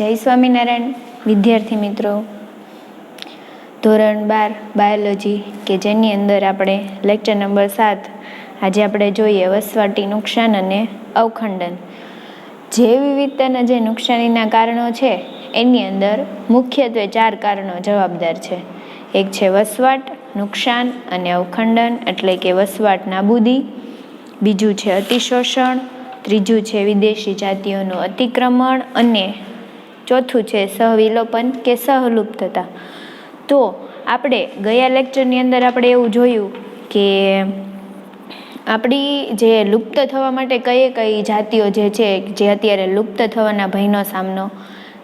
જય સ્વામિનારાયણ, વિદ્યાર્થી મિત્રો. ધોરણ બાર, બાયોલોજી, કે જેની અંદર આપણે લેક્ચર નંબર સાત, આજે આપણે જોઈએ વસવાટી નુકસાન અને અવખંડન. જૈવ વિવિધતાના જે નુકસાનીના કારણો છે, એની અંદર મુખ્યત્વે ચાર કારણો જવાબદાર છે. એક છે વસવાટ, નુકસાન અને અવખંડન, એટલે કે વસવાટ નાબૂદી બીજું છે અતિશોષણ. ત્રીજું છે વિદેશી જાતિઓનું અતિક્રમણ અને ચોથું છે, સહવિલોપન કે સહલુપ્તતા? તો આપણે ગયા લેક્ચરની અંદર આપણે એવું જોયું કે આપણી જે લુપ્ત થવા માટે કઈ કઈ જાતિઓ જે છે, જે અત્યારે લુપ્ત થવાના ભયનો સામનો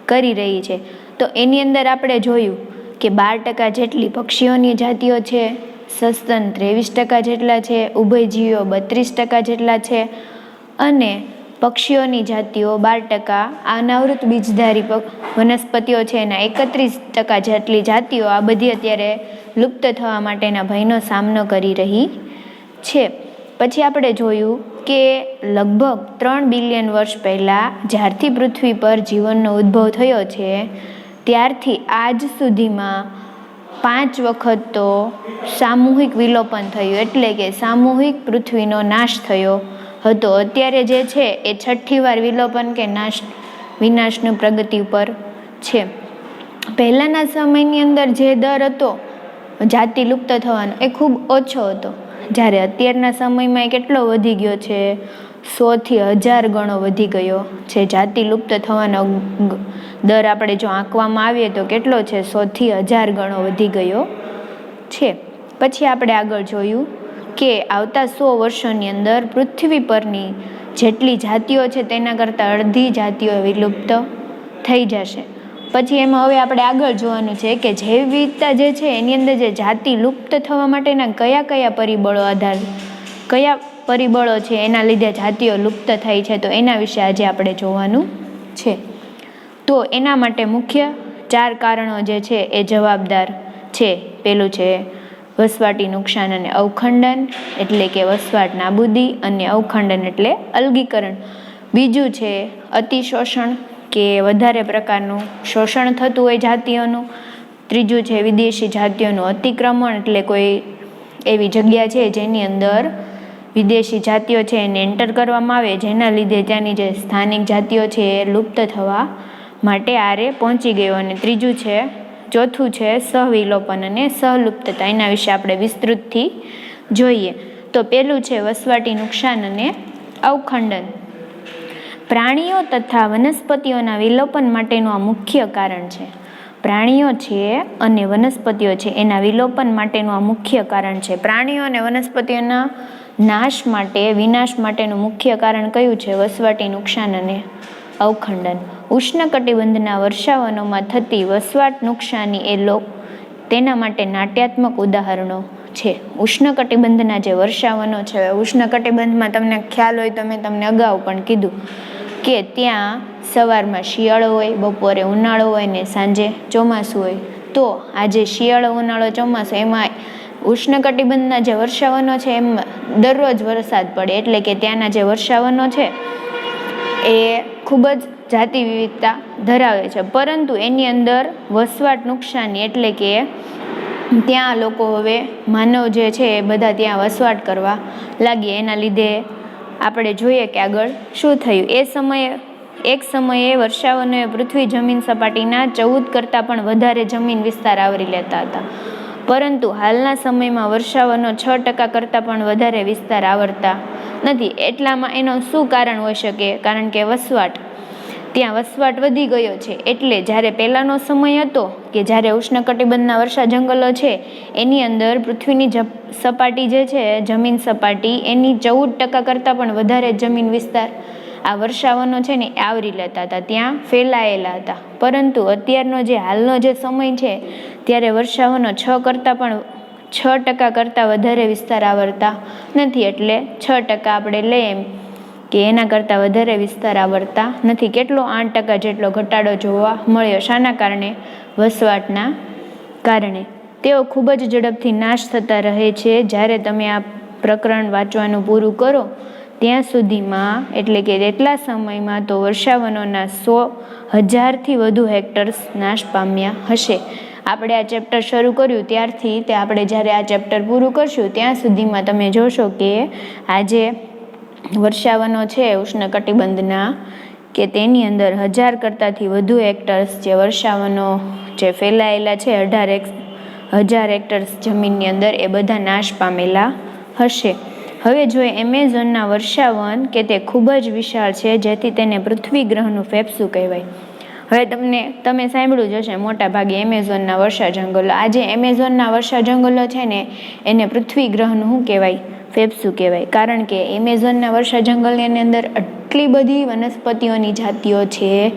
કરી રહી છે, તો એની અંદર આપણે જોયું કે બાર ટકા જેટલી પક્ષીઓની જાતિઓ છે, સસ્તન ત્રેવીસ ટકા જેટલા છે ઉભયજીવીઓ બત્રીસ ટકા જેટલા છે, અને પક્ષીઓની જાતિઓ બાર ટકા અનાવૃત બીજધારી વનસ્પતિઓ છે એના એકત્રીસ ટકા જેટલી જાતિઓ આ બધી અત્યારે લુપ્ત થવા માટેના ભયનો સામનો કરી રહી છે. પછી આપણે જોયું કે લગભગ ત્રણ બિલિયન વર્ષ પહેલાં જ્યારથી પૃથ્વી પર જીવનનો ઉદ્ભવ થયો છે, ત્યારથી આજ સુધીમાં પાંચ વખત તો સામૂહિક વિલોપન થયું, એટલે કે સામૂહિક પૃથ્વીનો નાશ થયો. હતો. અત્યારે જે છે એ છઠ્ઠી વાર વિલોપન કે નાશ, વિનાશનું પ્રગતિ ઉપર છે. પહેલાંના સમયની અંદર જે દર હતો, જાતિ લુપ્ત થવાનો, એ ખૂબ ઓછો હતો. જ્યારે અત્યારના સમયમાં એ કેટલો વધી ગયો છે? સોથી હજાર ગણો વધી ગયો છે. જાતિ લુપ્ત થવાનો દર આપણે જો આંકવામાં આવીએ તો કેટલો છે? સોથી હજાર ગણો વધી ગયો છે. પછી આપણે આગળ જોયું. કે આવતા સો વર્ષોની અંદર પૃથ્વી પરની જેટલી જાતિઓ છે તેના કરતાં અડધી જાતિઓ વિલુપ્ત થઈ જશે. પછી એમાં હવે આપણે આગળ જોવાનું છે કે જૈવ વિવિધતા જે છે એની અંદર જે જાતિ લુપ્ત થવા માટેના કયા કયા પરિબળો આધાર કયા પરિબળો છે એના લીધે જાતિઓ લુપ્ત થાય છે તો એના વિશે આજે આપણે જોવાનું છે. તો એના માટે મુખ્ય ચાર કારણો જે છે એ જવાબદાર છે. પેલું છે વસવાટી નુકસાન અને અવખંડન એટલે કે વસવાટ નાબૂદી અને અવખંડન એટલે અલગીકરણ. બીજું છે અતિશોષણ કે વધારે પ્રકારનું શોષણ થતું હોય જાતિઓનું. ત્રીજું છે વિદેશી જાતિઓનું અતિક્રમણ એટલે કોઈ એવી જગ્યા છે જેની અંદર વિદેશી જાતિઓ છે એને એન્ટર કરવામાં આવે. જેના લીધે ત્યાંની જે સ્થાનિક જાતિઓ છે એ લુપ્ત થવા માટે આરે પહોંચી ગયો. અને ત્રીજું છે ચોથું છે સહવિલોપન અને સહલુપ્તતા એના વિશે આપણે વિસ્તૃતથી જોઈએ. તો પેલું છે વસવાટી નુકસાન અને અવખંડન. પ્રાણીઓ તથા વનસ્પતિઓના વિલોપન માટેનું આ મુખ્ય કારણ છે. પ્રાણીઓ છે અને વનસ્પતિઓ છે, એના વિલોપન માટેનું આ મુખ્ય કારણ છે. પ્રાણીઓ અને વનસ્પતિઓના નાશ માટે, વિનાશ માટેનું મુખ્ય કારણ કયું છે? વસવાટી નુકસાન અને અવખંડન. ઉષ્ણકટિબંધના વર્ષાવનોમાં થતી વસવાટ નુકસાની એ લોક તેના માટે નાટ્યાત્મક ઉદાહરણો છે. ઉષ્ણકટિબંધના જે વર્ષાવનો છે ઉષ્ણકટિબંધમાં તમને ખ્યાલ હોય તો મેં તમને અગાઉ પણ કીધું કે ત્યાં સવારમાં શિયાળો હોય, બપોરે ઉનાળો હોય ને સાંજે ચોમાસું હોય. તો આજે શિયાળો, ઉનાળો, ચોમાસું એમાં ઉષ્ણકટિબંધના જે વર્ષાવનો છે, એમ દરરોજ વરસાદ પડે. એટલે કે ત્યાંના જે વર્ષાવનો છે એ ખૂબ જ જાતિ વિવિધતા ધરાવે છે. પરંતુ એની અંદર વસવાટ નુકસાની એટલે કે ત્યાં લોકો હવે માનવ જે છે એ બધા ત્યાં વસવાટ કરવા લાગ્યા એના લીધે આપણે જોઈએ કે આગળ શું થયું. એ સમયે, એક સમયે વર્ષાવનોએ પૃથ્વી જમીન સપાટીના ચૌદ કરતાં પણ વધારે જમીન વિસ્તાર આવરી લેતા હતા. પરંતુ હાલના સમયમાં વર્ષાવનો છ ટકા કરતાં પણ વધારે વિસ્તાર આવરતા નથી. એટલામાં એનો શું કારણ હોઈ શકે? કારણ કે વસવાટ, ત્યાં વસવાટ વધી ગયો છે. એટલે જ્યારે પહેલાંનો સમય હતો કે જ્યારે ઉષ્ણકટિબંધના વર્ષા જંગલો છે, એની અંદર પૃથ્વીની સપાટી જે છે, જમીન સપાટી, એની ચૌદ ટકા કરતાં પણ વધારે જમીન વિસ્તાર આ વર્ષાવનો છે ને આવરી લેતા હતા, ત્યાં ફેલાયેલા હતા. પરંતુ અત્યારનો જે હાલનો જે સમય છે, ત્યારે વર્ષાવનો છ કરતાં પણ છ ટકા કરતાં વધારે વિસ્તાર આવરતા નથી. એટલે છ ટકા આપણે લઈએ એમ કે એના કરતાં વધારે વિસ્તાર આવરતા નથી. કેટલો આઠ ટકા જેટલો ઘટાડો જોવા મળ્યો શાના કારણે? વસવાટના કારણે. તેઓ ખૂબ જ ઝડપથી નાશ થતા રહે છે. જ્યારે તમે આ પ્રકરણ વાંચવાનું પૂરું કરો ત્યાં સુધીમાં, એટલે કે એટલા સમયમાં તો વર્ષાવનોના સો હજારથી વધુ હેક્ટર્સ નાશ પામ્યા હશે. આપણે આ ચેપ્ટર શરૂ કર્યું ત્યારથી તે આપણે જ્યારે આ ચેપ્ટર પૂરું કરશું, ત્યાં સુધીમાં તમે જોશો કે આજે વર્ષાવનો છે ઉષ્ણકટિબંધના, કે તેની અંદર હજાર કરતાંથી વધુ હેક્ટર્સ જે વર્ષાવનો જે ફેલાયેલા છે, અઢાર હજાર હેક્ટર્સ જમીનની અંદર એ બધા નાશ પામેલા હશે. હવે જોઈએ એમેઝોનના વર્ષાવન કે તે ખૂબ જ વિશાળ છે, જેથી તેને પૃથ્વી ગ્રહનું ફેફસું કહેવાય. હવે તમને, તમે સાંભળ્યું જ હશે મોટાભાગે એમેઝોનના વર્ષા જંગલો. આજે એમેઝોનના વર્ષા જંગલો છે ને, એને પૃથ્વી ગ્રહનું શું કહેવાય? ફેફસું કહેવાય. કારણ કે એમેઝોનના વર્ષા જંગલની અંદર આટલી બધી વનસ્પતિઓની જાતિઓ છે,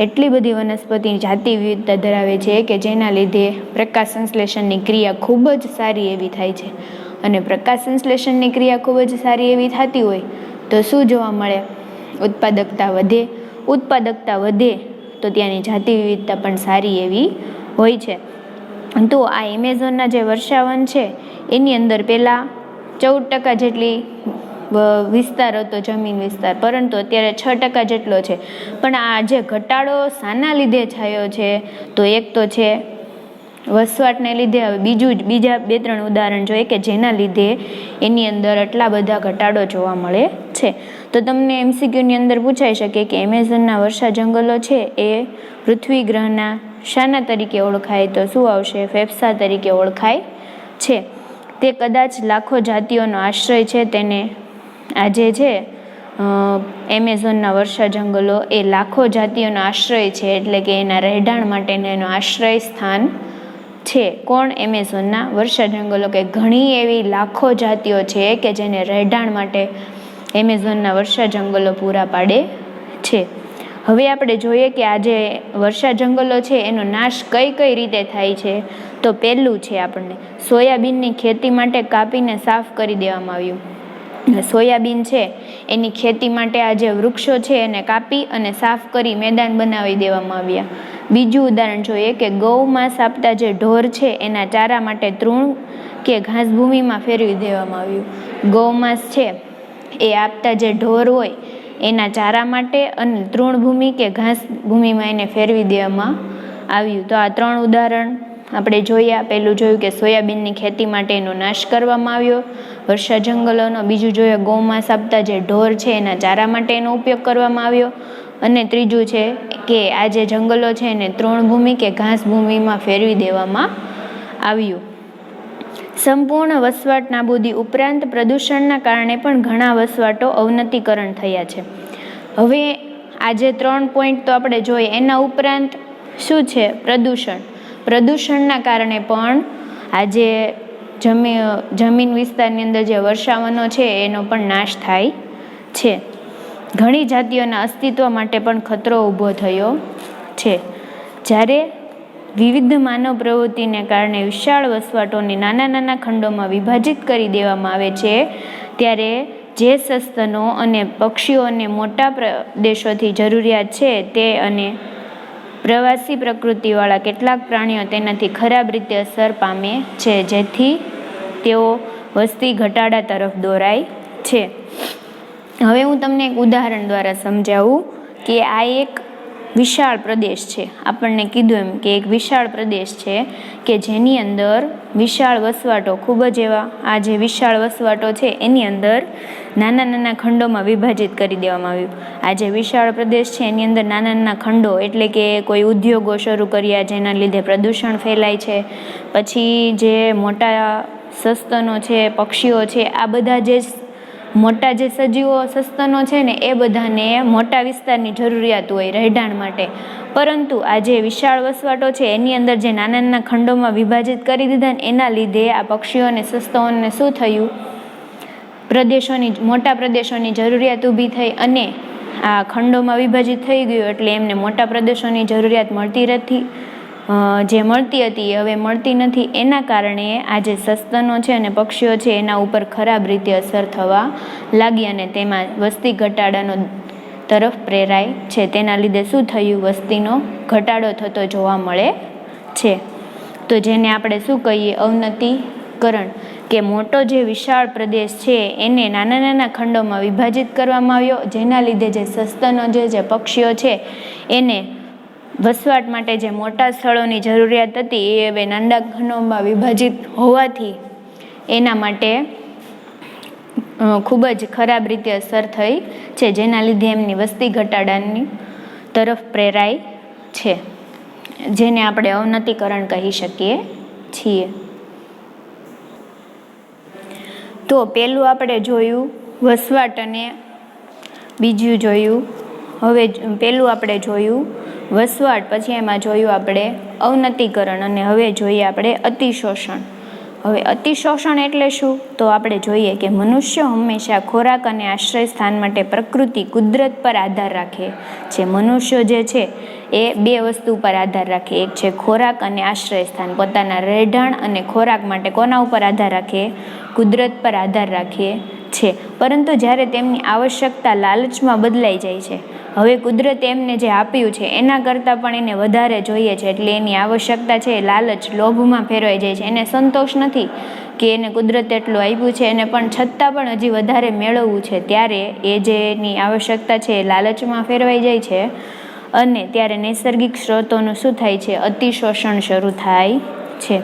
એટલી બધી વનસ્પતિ જાતિ વિવિધતા ધરાવે છે કે જેના લીધે પ્રકાશ સંશ્લેષણની ક્રિયા ખૂબ જ સારી એવી થાય છે. અને પ્રકાશ સંશ્લેષણની ક્રિયા ખૂબ જ સારી એવી થતી હોય, તો શું જોવા મળે? ઉત્પાદકતા વધે ઉત્પાદકતા વધે, તો ત્યાંની જાતિ વિવિધતા પણ સારી એવી હોય છે. તો આ એમેઝોનના જે વર્ષાવન છે, એની અંદર પહેલાં ચૌદ ટકા જેટલી વિસ્તાર હતો, જમીન વિસ્તાર, પરંતુ અત્યારે છ ટકા જેટલો છે. પણ આ જે ઘટાડો શાના લીધે થયો છે, તો એક તો છે વસવાટને લીધે હવે બીજું જ, બીજા બે ત્રણ ઉદાહરણ જોઈએ કે જેના લીધે એની અંદર આટલા બધા ઘટાડો જોવા મળે છે. તો તમને એમસીક્યુની અંદર પૂછાઈ શકે કે એમેઝોનના વર્ષા જંગલો છે એ પૃથ્વી ગ્રહના શાના તરીકે ઓળખાય તો શું આવશે? ફેફસા તરીકે ઓળખાય છે. તે કદાચ લાખો જાતિઓનો આશ્રય છે, તેને આજે છે એમેઝોનના વર્ષા જંગલો એ લાખો જાતિઓનો આશ્રય છે, એટલે કે એના રહેઠાણ માટેનો એનો આશ્રય સ્થાન છે. કોણ એમેઝોનના વર્ષા જંગલો? કે ઘણી એવી લાખો જાતિઓ છે કે જેને રહેઠાણ માટે એમેઝોનના વર્ષા જંગલો પૂરા પાડે છે. હવે આપણે જોઈએ કે આ જે વર્ષા જંગલો છે, એનો નાશ કઈ કઈ રીતે થાય છે? તો પહેલું છે આપણને, સોયાબીનની ખેતી માટે કાપીને સાફ કરી દેવામાં આવ્યું. સોયાબીન છે, એની ખેતી માટે આ જે વૃક્ષો છે, એને કાપી અને સાફ કરી મેદાન બનાવી દેવામાં આવ્યા. બીજું ઉદાહરણ જોઈએ કે ગૌ માંસ આપતા જે ઢોર છે, એના ચારા માટે તૃણ કે ઘાસભૂમિમાં ફેરવી દેવામાં આવ્યું. ગૌ માંસ છે, એ આપતા જે ઢોર હોય, એના ચારા માટે અને તૃણભૂમિ કે ઘાસભૂમિમાં એને ફેરવી દેવામાં આવ્યું. તો આ ત્રણ ઉદાહરણ આપણે જોયા. પહેલું જોયું કે સોયાબીનની ખેતી માટે એનો નાશ કરવામાં આવ્યો. વર્ષા જંગલોનો બીજું જોયું ગૌમાંસ આપતા જે ઢોર છે, એના ચારા માટે એનો ઉપયોગ કરવામાં આવ્યો. અને ત્રીજું છે કે આ જે જંગલો છે એને તૃણભૂમિ કે ઘાસ ભૂમિમાં ફેરવી દેવામાં આવ્યું. સંપૂર્ણ વસવાટ નાબૂદી ઉપરાંત પ્રદૂષણના કારણે પણ ઘણા વસવાટો અવનતીકરણ થયા છે. હવે આજે ત્રણ પોઈન્ટ તો આપણે જોઈએ એના ઉપરાંત શું છે પ્રદૂષણ? પ્રદૂષણના કારણે પણ આજે જમી, જમીન વિસ્તારની અંદર જે વર્ષાવનો છે એનો પણ નાશ થાય છે. ઘણી જાતિઓના અસ્તિત્વ માટે પણ ખતરો ઊભો થયો છે. જ્યારે વિવિધ માનવ પ્રવૃત્તિને કારણે વિશાળ વસવાટોને નાના નાના ખંડોમાં વિભાજિત કરી દેવામાં આવે છે, ત્યારે જે સસ્તનો અને પક્ષીઓને મોટા પ્રદેશોથી જરૂરિયાત છે તે અને પ્રવાસી પ્રકૃતિવાળા કેટલાક પ્રાણીઓ તેનાથી ખરાબ રીતે અસર પામે છે, જેથી તેઓ વસ્તી ઘટાડા તરફ દોરાય છે. હવે હું તમને એક ઉદાહરણ દ્વારા સમજાવું કે આ એક વિશાળ પ્રદેશ છે. આપણને કીધું એમ કે એક વિશાળ પ્રદેશ છે કે જેની અંદર વિશાળ વસવાટો ખૂબ જ એવા, આ જે વિશાળ વસવાટો છે એની અંદર નાના નાના ખંડોમાં વિભાજિત કરી દેવામાં આવ્યું. આ જે વિશાળ પ્રદેશ છે એની અંદર નાના નાના ખંડો એટલે કે કોઈ ઉદ્યોગો શરૂ કર્યા જેના લીધે પ્રદૂષણ ફેલાય છે, પછી જે મોટા સસ્તનો છે, પક્ષીઓ છે, આ બધા જે મોટા જે સજીવો સસ્તનો છે ને, એ બધાને મોટા વિસ્તારની જરૂરિયાત હોય રહેઠાણ માટે. પરંતુ આ જે વિશાળ વસવાટો છે, એની અંદર જે નાના નાના ખંડોમાં વિભાજિત કરી દીધા ને, એના લીધે આ પક્ષીઓને સસ્તોને શું થયું? પ્રદેશોની, મોટા પ્રદેશોની જરૂરિયાત ઊભી થઈ અને આ ખંડોમાં વિભાજિત થઈ ગયું એટલે એમને મોટા પ્રદેશોની જરૂરિયાત મળતી નથી. જે મળતી હતી હવે મળતી નથી. એના કારણે આ જે સસ્તનો છે અને પક્ષીઓ છે, એના ઉપર ખરાબ રીતે અસર થવા લાગી અને તેમાં વસ્તી ઘટાડાનો તરફ પ્રેરાય છે. તેના લીધે શું થયું? વસ્તીનો ઘટાડો થતો જોવા મળે છે. તો જેને આપણે શું કહીએ? અવનતિકરણ, કે મોટો જે વિશાળ પ્રદેશ છે, એને નાના નાના ખંડોમાં વિભાજિત કરવામાં આવ્યો. જેના લીધે જે સસ્તનો જે પક્ષીઓ છે, એને વસવાટ માટે જે મોટા સ્થળોની જરૂરિયાત હતી એ હવે નાના ખંડોમાં વિભાજિત હોવાથી એના માટે ખૂબ જ ખરાબ રીતે અસર થઈ છે, જેના લીધે એમની વસ્તી ઘટાડાની તરફ પ્રેરાય છે, જેને આપણે અવનતીકરણ કહી શકીએ છીએ. તો પહેલું આપણે જોયું, વસવાટ અને બીજું જોયું હવે પેલું આપણે જોયું, વસવાટ, પછી એમાં જોયું આપણે અવનતીકરણ અને હવે જોઈએ આપણે અતિશોષણ. હવે અતિશોષણ એટલે શું? તો આપણે જોઈએ કે મનુષ્ય હંમેશા ખોરાક અને આશ્રય સ્થાન માટે પ્રકૃતિ, કુદરત પર આધાર રાખે છે. મનુષ્ય જે છે, એ બે વસ્તુ પર આધાર રાખે. એક છે ખોરાક અને આશ્રય સ્થાન. પોતાના રહેઠાણ અને ખોરાક માટે કોના ઉપર આધાર રાખે? કુદરત પર આધાર રાખીએ છે. પરંતુ જ્યારે તેમની આવશ્યકતા લાલચમાં બદલાઈ જાય છે હવે કુદરતે એમને જે આપ્યું છે, એના કરતાં પણ એને વધારે જોઈએ છે, એટલે એની આવશ્યકતા છે, એ લાલચ લોભમાં ફેરવાઈ જાય છે. એને સંતોષ નથી કે એને કુદરતે એટલું આપ્યું છે, એને પણ છતાં પણ હજી વધારે મેળવવું છે. ત્યારે એ જે એની આવશ્યકતા છે, એ લાલચમાં ફેરવાઈ જાય છે અને ત્યારે નૈસર્ગિક સ્ત્રોતોનું શું થાય છે, અતિશોષણ શરૂ થાય છે.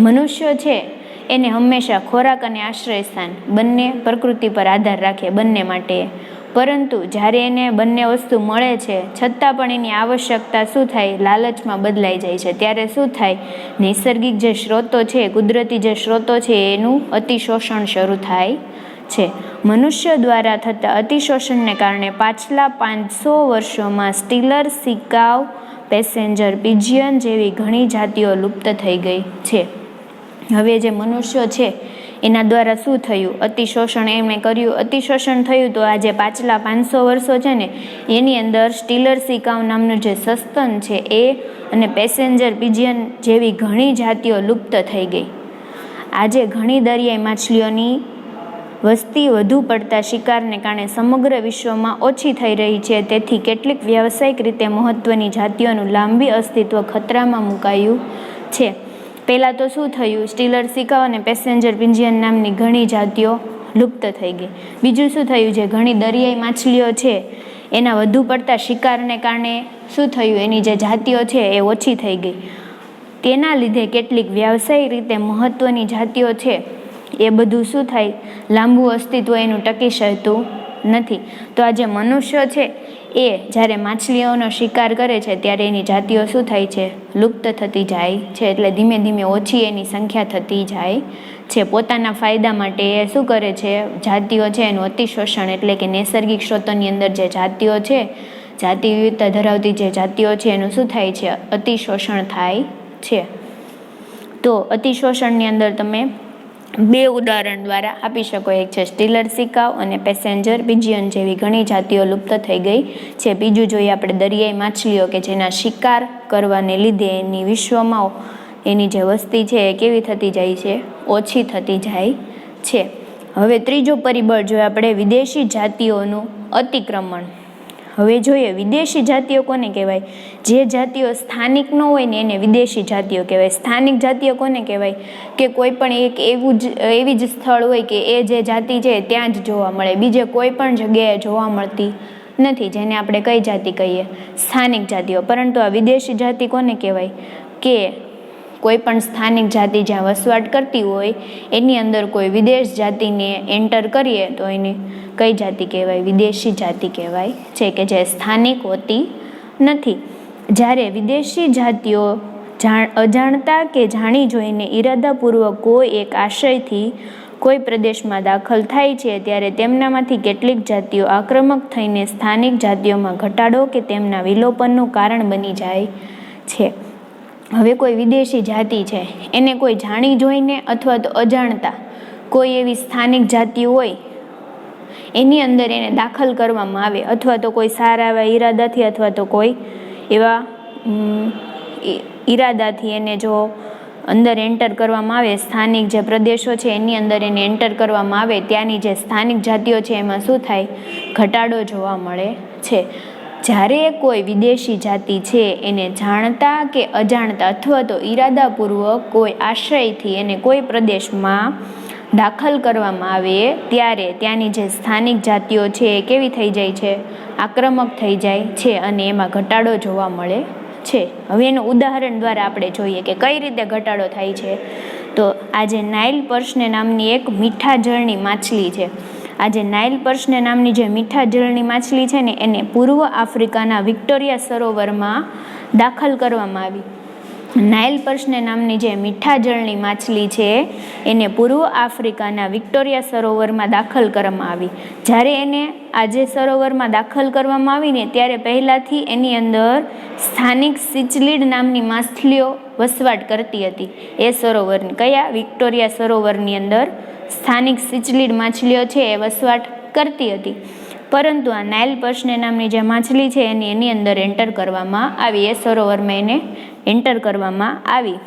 મનુષ્ય છે, એને હંમેશા ખોરાક અને આશ્રય સ્થાન બંને પ્રકૃતિ પર આધાર રાખે, બંને માટે પરંતુ જ્યારે એને બંને વસ્તુ મળે છે, છતાં પણ એની આવશ્યકતા શું થાય, લાલચમાં બદલાઈ જાય છે. ત્યારે શું થાય, નૈસર્ગિક જે સ્ત્રોતો છે, કુદરતી જે સ્ત્રોતો છે, એનું અતિશોષણ શરૂ થાય છે. મનુષ્ય દ્વારા થતા અતિશોષણને કારણે પાછલા પાંચસો વર્ષોમાં સ્ટીલર સિકાવ પેસેન્જર પિજિયન જેવી ઘણી જાતિઓ લુપ્ત થઈ ગઈ છે. હવે જે મનુષ્યો છે એના દ્વારા શું થયું? અતિશોષણ એમણે કર્યું. અતિશોષણ થયું તો આજે પાછલા પાંચસો વર્ષો છે ને, એની અંદર સ્ટીલર સિકાવ નામનું જે સસ્તન છે એ અને પેસેન્જર પિજિયન જેવી ઘણી જાતિઓ લુપ્ત થઈ ગઈ. આજે ઘણી દરિયાઈ માછલીઓની વસ્તી વધુ પડતા શિકારને કારણે સમગ્ર વિશ્વમાં ઓછી થઈ રહી છે. તેથી કેટલીક વ્યાવસાયિક રીતે મહત્ત્વની જાતિઓનું લાંબી અસ્તિત્વ ખતરામાં મુકાયું છે. પહેલાં તો શું થયું? સ્ટીલર સિકાવ અને પેસેન્જર પિંજિયન નામની ઘણી જાતિઓ લુપ્ત થઈ ગઈ. બીજું શું થયું? જે ઘણી દરિયાઈ માછલીઓ છે, એના વધુ પડતા શિકારને કારણે શું થયું? એની જે જાતિઓ છે એ ઓછી થઈ ગઈ. તેના લીધે કેટલીક વ્યાવસાયિક રીતે મહત્ત્વની જાતિઓ છે એ બધું શું થાય? લાંબુ અસ્તિત્વ એનું ટકી શકતું નથી. તો આ જે મનુષ્ય છે એ જ્યારે માછલીઓનો શિકાર કરે છે ત્યારે એની જાતિઓ શું થાય છે? લુપ્ત થતી જાય છે એટલે ધીમે ધીમે ઓછી એની સંખ્યા થતી જાય છે. પોતાના ફાયદા માટે એ શું કરે છે? જાતિઓ છે એનું અતિશોષણ એટલે કે નૈસર્ગિક સ્ત્રોતોની અંદર જે જાતિઓ છે જાતિ વિવિધતા ધરાવતી જે જાતિઓ છે એનું શું થાય છે? અતિશોષણ થાય છે. તો અતિશોષણની અંદર તમે બે ઉદાહરણ દ્વારા આપી શકો. એક છે સ્ટીલર સિકાવ અને પેસેન્જર. પિજિયન જેવી ઘણી જાતિઓ લુપ્ત થઈ ગઈ છે. બીજું જોઈએ આપણે દરિયાઈ માછલીઓ કે જેના શિકાર કરવાને લીધે એની વિશ્વમાં એની જે વસ્તી છે એ કેવી થતી જાય છે? ઓછી થતી જાય છે. હવે ત્રીજું પરિબળ જોઈએ આપણે વિદેશી જાતિઓનું અતિક્રમણ. હવે જોઈએ, વિદેશી જાતિઓ કોને કહેવાય? જે જાતિઓ સ્થાનિક ન હોય ને એને વિદેશી જાતિઓ કહેવાય. સ્થાનિક જાતિઓ કોને કહેવાય? કે કોઈ પણ એક એવું જ, એવી જ સ્થળ હોય કે એ જે જાતિ છે ત્યાં જ જોવા મળે. બીજે કોઈ પણ જગ્યાએ જોવા મળતી નથી, જેને આપણે કઈ જાતિ કહીએ? સ્થાનિક જાતિઓ. પરંતુ આ વિદેશી જાતિ કોને કહેવાય? કે કોઈ પણ સ્થાનિક જાતિ જ્યાં વસવાટ કરતી હોય, એની અંદર કોઈ વિદેશ જાતિને એન્ટર કરીએ તો એને કઈ જાતિ કહેવાય? વિદેશી જાતિ કહેવાય. છે કે જે સ્થાનિક હોતી નથી. જ્યારે વિદેશી જાતિઓ જાણ, અજાણતા કે જાણી જોઈને ઈરાદાપૂર્વક કોઈ એક આશયથી કોઈ પ્રદેશમાં દાખલ થાય છે, ત્યારે તેમનામાંથી કેટલીક જાતિઓ આક્રમક થઈને સ્થાનિક જાતિઓમાં ઘટાડો કે તેમના વિલોપનનું કારણ બની જાય છે. હવે કોઈ વિદેશી જાતિ છે, એને કોઈ જાણી જોઈને અથવા તો અજાણતા કોઈ એવી સ્થાનિક જાતિ હોય, એની અંદર એને દાખલ કરવામાં આવે અથવા તો કોઈ સારા એવા ઈરાદાથી અથવા તો કોઈ એવા ઈરાદાથી એને જો અંદર એન્ટર કરવામાં આવે, સ્થાનિક જે પ્રદેશો છે એની અંદર એને એન્ટર કરવામાં આવે, ત્યાંની જે સ્થાનિક જાતિઓ છે એમાં શું થાય? ઘટાડો જોવા મળે છે. જ્યારે કોઈ વિદેશી જાતિ છે, એને જાણતા કે અજાણતા અથવા તો ઈરાદાપૂર્વક કોઈ આશ્રયથી એને કોઈ પ્રદેશમાં દાખલ કરવામાં આવે, ત્યારે ત્યાંની જે સ્થાનિક જાતિઓ છે એ કેવી થઈ જાય છે? આક્રમક થઈ જાય છે અને એમાં ઘટાડો જોવા મળે છે. હવે એનું ઉદાહરણ દ્વારા આપણે જોઈએ કે કઈ રીતે ઘટાડો થાય છે. તો આજે નાઇલ પર્શને નામની એક મીઠા જળની માછલી છે. આજે નાઇલ પર્શને નામની જે મીઠા જળની માછલી છે ને એને પૂર્વ આફ્રિકાના વિક્ટોરિયા સરોવરમાં દાખલ કરવામાં આવી. નાઇલ પર્શને નામની જે મીઠા જળની માછલી છે, એને પૂર્વ આફ્રિકાના વિક્ટોરિયા સરોવરમાં દાખલ કરવામાં આવી. જ્યારે એને આજે સરોવરમાં દાખલ કરવામાં આવીને ત્યારે પહેલાંથી એની અંદર સ્થાનિક સિચલીડ નામની માછલીઓ વસવાટ કરતી હતી. એ સરોવરની કયા? વિક્ટોરિયા સરોવરની અંદર સ્થાનિક સિચલીડ માછલીઓ છે, એ વસવાટ કરતી હતી. પરંતુ આ નાઇલ પર્શને નામની જે માછલી છે એની એની અંદર એન્ટર કરવામાં આવી. એ સરોવરમાં એને એન્ટર કરવામાં આવી.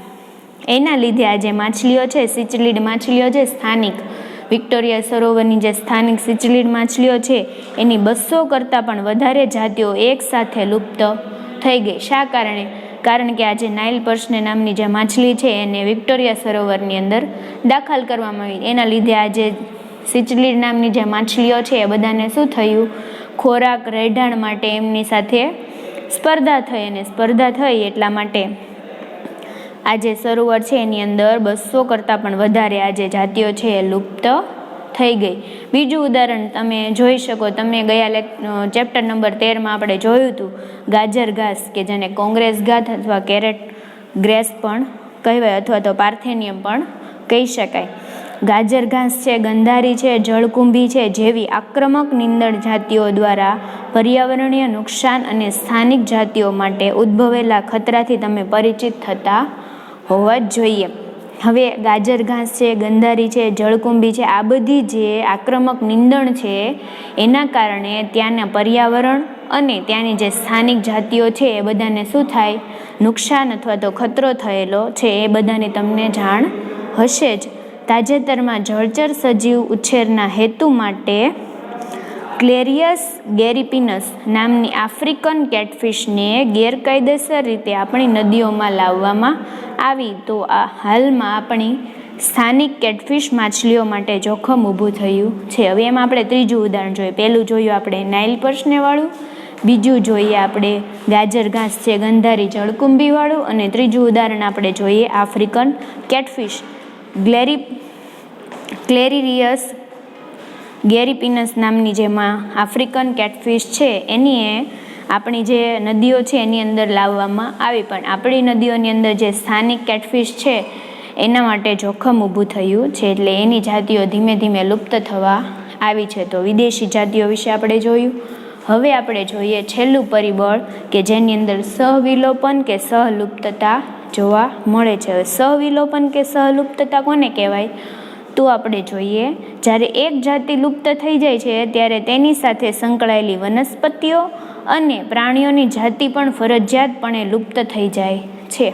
એના લીધે આ જે માછલીઓ છે, સિચલીડ માછલીઓ છે, સ્થાનિક વિક્ટોરિયા સરોવરની જે સ્થાનિક સિચલીડ માછલીઓ છે, એની બસો કરતાં પણ વધારે જાતિઓ એકસાથે લુપ્ત થઈ ગઈ. શા કારણે? કારણ કે આજે નાઇલ પર્શને નામની જે માછલી છે, એને વિક્ટોરિયા સરોવરની અંદર દાખલ કરવામાં આવી. એના લીધે આજે સિચલીડ નામની જે માછલીઓ છે એ બધાને શું થયું? ખોરાક રહેઠાણ માટે એમની સાથે સ્પર્ધા થઈ અને સ્પર્ધા થઈ એટલા માટે આ જે સરોવર છે એની અંદર બસો કરતાં પણ વધારે આ જે જાતિઓ છે એ લુપ્ત થઈ ગઈ. બીજું ઉદાહરણ તમે જોઈ શકો. તમે ગયા ચેપ્ટર નંબર તેરમાં આપણે જોયું હતું. ગાજર ઘાસ કે જેને કોંગ્રેસ ઘાત અથવા કેરેટ ગ્રેસ પણ કહેવાય અથવા તો પાર્થેનિયમ પણ કહી શકાય. ગાજર ઘાસ છે, ગંધારી છે, જળકુંભી છે જેવી આક્રમક નિંદણ જાતિઓ દ્વારા પર્યાવરણીય નુકસાન અને સ્થાનિક જાતિઓ માટે ઉદ્ભવેલા ખતરાથી તમે પરિચિત થતા હોવા જ જોઈએ. હવે ગાજર ઘાસ છે, ગંધારી છે, જળકુંભી છે, આ બધી જે આક્રમક નિંદણ છે, એના કારણે ત્યાંના પર્યાવરણ અને ત્યાંની જે સ્થાનિક જાતિઓ છે, એ બધાને શું થાય? નુકસાન અથવા તો ખતરો થયેલો છે, એ બધાની તમને જાણ હશે જ. તાજેતરમાં જળચર સજીવ ઉછેરના હેતુ માટે ક્લેરિયસ ગેરીપિનસ નામની આફ્રિકન કેટફિશને ગેરકાયદેસર રીતે આપણી નદીઓમાં લાવવામાં આવી. તો આ હાલમાં આપણી સ્થાનિક કેટફિશ માછલીઓ માટે જોખમ ઊભું થયું છે. હવે એમાં આપણે ત્રીજું ઉદાહરણ જોઈએ. પહેલું જોયું આપણે નાઇલ પર્સનેવાળું બીજું જોઈએ આપણે ગાજર ઘાસ છે ગંધારી જળકુંભીવાળું અને ત્રીજું ઉદાહરણ આપણે જોઈએ આફ્રિકન કેટફિશ. ગ્લેરી ક્લેરિરિયસ ગેરીપિનસ નામની જેમાં આફ્રિકન કેટફિશ છે એની એ આપણી જે નદીઓ છે એની અંદર લાવવામાં આવી. પણ આપણી નદીઓની અંદર જે સ્થાનિક કેટફિશ છે, એના માટે જોખમ ઊભું થયું છે, એટલે એની જાતિઓ ધીમે ધીમે લુપ્ત થવા આવી છે. તો વિદેશી જાતિઓ વિશે આપણે જોયું. હવે આપણે જોઈએ છેલ્લું પરિબળ કે જેની અંદર સહવિલોપન કે સહલુપ્તતા જોવા મળે છે. હવે સહવિલોપન કે સહલુપ્તતા કોને કહેવાય? તો આપણે જોઈએ, જ્યારે એક જાતિ લુપ્ત થઈ જાય છે, ત્યારે તેની સાથે સંકળાયેલી વનસ્પતિઓ અને પ્રાણીઓની જાતિ પણ ફરજિયાતપણે લુપ્ત થઈ જાય છે.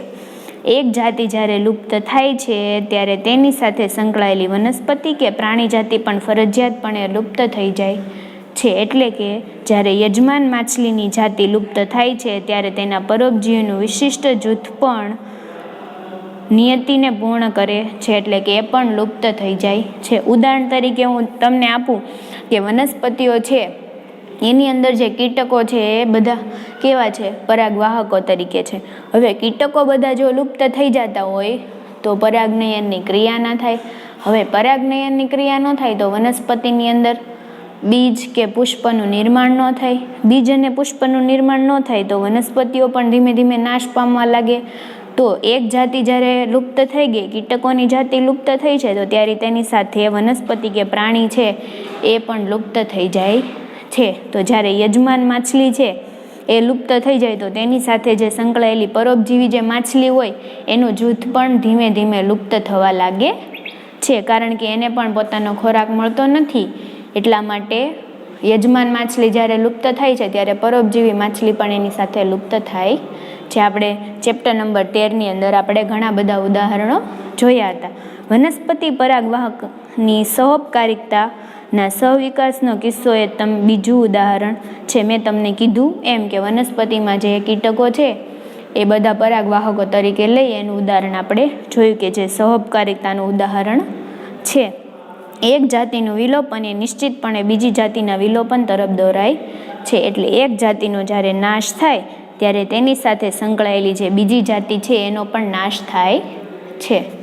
એક જાતિ જ્યારે લુપ્ત થાય છે, ત્યારે તેની સાથે સંકળાયેલી વનસ્પતિ કે પ્રાણી જાતિ પણ ફરજિયાતપણે લુપ્ત થઈ જાય છે એટલે કે જ્યારે યજમાન માછલીની જાતિ લુપ્ત થાય છે ત્યારે તેના પરોપજીવીનું વિશિષ્ટ જૂથ પણ નિયતિને પૂર્ણ કરે છે એટલે કે એ પણ લુપ્ત થઈ જાય છે. ઉદાહરણ તરીકે હું તમને આપું કે વનસ્પતિઓ છે, એની અંદર જે કીટકો છે એ બધા કેવા છે? પરાગવાહકો તરીકે છે. હવે કીટકો બધા જો લુપ્ત થઈ જતા હોય તો પરાગનયનની ક્રિયા ના થાય. હવે પરાગનયનની ક્રિયા ન થાય તો વનસ્પતિની અંદર બીજ કે પુષ્પનું નિર્માણ ન થાય. બીજ અને પુષ્પનું નિર્માણ ન થાય તો વનસ્પતિઓ પણ ધીમે ધીમે નાશ પામવા લાગે. તો એક જાતિ જ્યારે લુપ્ત થઈ ગઈ, કીટકોની જાતિ લુપ્ત થઈ છે, તો ત્યારે તેની સાથે વનસ્પતિ કે પ્રાણી છે, એ પણ લુપ્ત થઈ જાય છે. તો જ્યારે યજમાન માછલી છે, એ લુપ્ત થઈ જાય, તો તેની સાથે જે સંકળાયેલી પરોપજીવી જે માછલી હોય, એનું જૂથ પણ ધીમે ધીમે લુપ્ત થવા લાગે છે. કારણ કે એને પણ પોતાનો ખોરાક મળતો નથી. એટલા માટે યજમાન માછલી જ્યારે લુપ્ત થાય છે, ત્યારે પરોપજીવી માછલી પણ એની સાથે લુપ્ત થાય. જે આપણે ચેપ્ટર નંબર તેરની અંદર આપણે ઘણા બધા ઉદાહરણો જોયા હતા. વનસ્પતિ પરાગવાહકની સહપકારિકતાના સહવિકાસનો કિસ્સો એ તમ, બીજું ઉદાહરણ છે. મેં તમને કીધું એમ કે વનસ્પતિમાં જે કીટકો છે, એ બધા પરાગવાહકો તરીકે લઈ એનું ઉદાહરણ આપણે જોયું કે જે સહપકારિકતાનું ઉદાહરણ છે. એક જાતિનું વિલોપન એ નિશ્ચિતપણે બીજી જાતિના વિલોપન તરફ દોરાય છે. એટલે એક જાતિનો જ્યારે નાશ થાય, ત્યારે તેની સાથે સંકળાયેલી જે બીજી જાતિ છે, એનો પણ નાશ થાય છે.